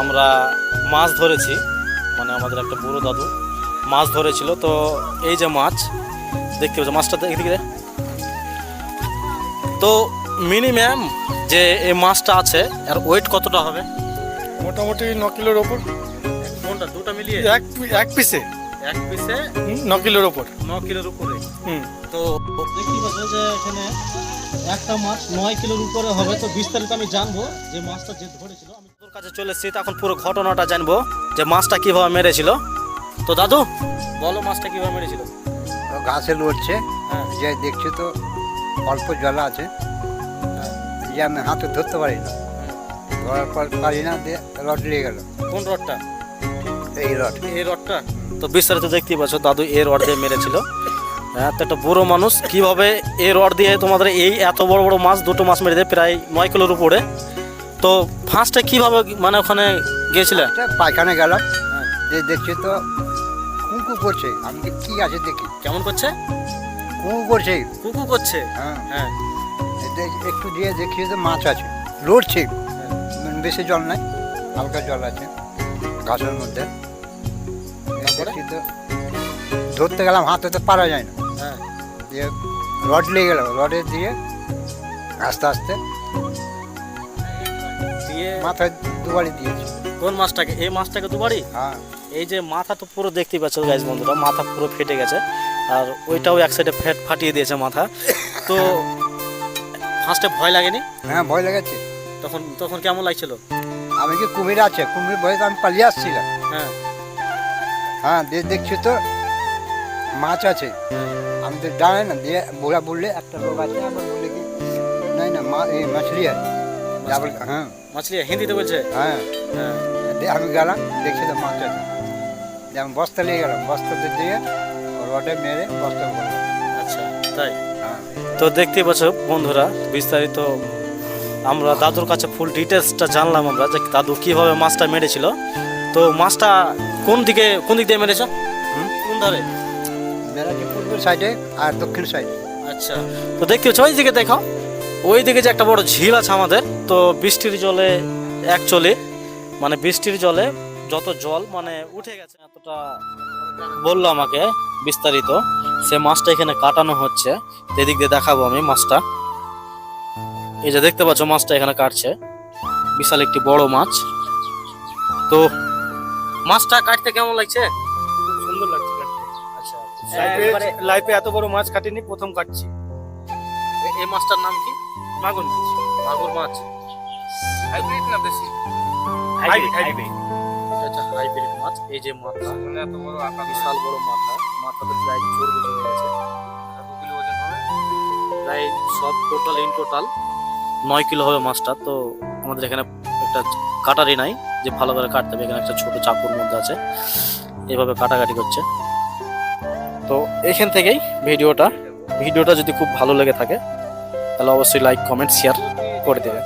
আমরা মাছ ধরেছি মানে আমাদের একটা বুড়ো দাদু মাছ ধরেছিল। তো এই যে মাছ দেখতে পাচ্ছ মাছটা দেখে। দিকে তো মিনিমাম যে এই মাছটা আছে আর ওয়েট কতটা হবে? মোটামুটি ন কিলোর ওপর। কোনটা? দুটো মিলিয়ে? এক এক পিসে এক পিসে ন কিলোর ওপর। ন কিলোর উপরে? হুম। তো দেখতে পাচ্ছ যে এখানে একটা মাছ নয় কিলোর উপরে হবে তো বিস্তারিত আমি জানব যে মাছটা যে ধরেছিল। আমি তোর কাছে চলে এসেছি তখন পুরো ঘটনাটা জানব যে মাছটা কীভাবে মেরেছিল। তো দাদু বলো মাছটা কীভাবে মেরেছিল। ঘাসে লড়ছে হ্যাঁ। যে দেখছি তো অল্প জল আছে হ্যাঁ, যে আমি হাতে ধরতে পারি না। ধরার পর পারি না দিয়ে রড লেগে গেল। কোন রডটা? এই রড। এই রডটা? তো বিস্তারিত দেখতেই পাচ্ছ দাদু এই রড দিয়ে মেরেছিল। হ্যাঁ তো একটা বুড়ো মানুষ কীভাবে এই রড দিয়ে তোমাদের এই এত বড় বড় মাছ দুটো মাছ মেরে দেয় প্রায় নয় কিলোর উপরে? তো ফার্স্টে কীভাবে মানে ওখানে গিয়েছিলে? পায়খানা গেলাম। হ্যাঁ। যে দেখছি তো কুঁকু করছে। আমি কি আছে দেখি? কেমন করছে? কুঁকু করছে। কুকু করছে? হ্যাঁ। হ্যাঁ। একটু দিয়ে দেখছি তো মাছ আছে। লড়ছে। বেশি জল নাই হালকা জল আছে ঘাসের মধ্যে। ধরতে গেলাম হাতে তো পারা যায় না। হ্যাঁ দিয়ে রড লেগে গেল রডে দিয়ে আস্তে আস্তে দিয়ে মাথায় দুবারই দিয়েছি। কোন মাছটাকে? এই মাছটাকে দুবারই হ্যাঁ। এই যে মাথা তো পুরো দেখতেই পাচ্ছ গাইজ বন্ধুরা মাথা পুরো ফেটে গেছে। আর ওইটাও এক সাইডে ফেট ফাটিয়ে দিয়েছে মাথা। তো ফার্স্টে ভয় লাগেনি? হ্যাঁ ভয় লেগেছে। তখন তখন কেমন লাগছিল? আমি কি কুমির আছে কুমির ভয়ে আমি পালিয়ে আসছিলাম। হ্যাঁ। হ্যাঁ দেখছি তো? মাছ আছে। আমি তো জানি না দিয়ে বুড়া বললে একটা লোক আছে আবার বলে কি নাই না মা এই মাছলি আছে হ্যাঁ। মাছলি হিন্দিতে বলছে? হ্যাঁ। হ্যাঁ। আমি গেলাম দেখছি তো মাছ আছে। আমি বস্তা নিয়ে গেলাম বস্তাতে দিয়ে রডে মেরে বস্তা করলাম আচ্ছা তাই? হ্যাঁ। তো দেখতেই পাচ্ছ বন্ধুরা বিস্তারিত আমরা দাদুর কাছে ফুল ডিটেলসটা জানলাম আমরা যে দাদু কীভাবে মাছটা মেরেছিল। তো মাছটা কোন দিকে কোন দিক দিয়ে মেরেছ? কোন ধারে? সাইডে আর দক্ষিণ সাইডে। আচ্ছা তো দেখতে পাচ্ছ ওই দিকে দেখো ওই দিকে যে একটা বড় ঝিল আছে আমাদের, তো বৃষ্টির জলে অ্যাকচুয়ালি মানে বৃষ্টির জলে যত জল মানে উঠে গেছে এতটা, বলল আমাকে বিস্তারিত, সে মাছটা এখানে কাটানো হচ্ছে এদিক দিয়ে দেখাবো আমি মাছটা। এই যে দেখতে পাচ্ছ, মাছটা এখানে কাটছে, বিশাল একটি বড় মাছ। তো মাছটা কাটতে কেমন লাগছে? লাইফে লাইফে এত বড় মাছ কাটিনি প্রথম কাটছি। এই মাছটার নাম কি? মাগুর মাছ। মাগুর মাছ। হাইব্রিড না দেশি? হাইব্রিড হাইব্রিড এটা হচ্ছে হাইব্রিড মাছ। এই যে মাথা মানে এত বড় বিশাল বড় মাথা। প্রায় চর্বি জমে গেছে। কিলো ওজন হবে? প্রায় সব টোটাল ইন টোটাল নয় কিলো হবে মাছটা। তো আমাদের এখানে একটা কাটারি নাই যে ভালো করে কাটতে হবে। এখানে একটা ছোট চাকুর মধ্যে আছে। এভাবে কাটাকাটি করছে। তো এখান থেকেই ভিডিওটা। ভিডিওটা যদি খুব ভালো লেগে থাকে, তাহলে অবশ্যই লাইক কমেন্ট শেয়ার করে দেবে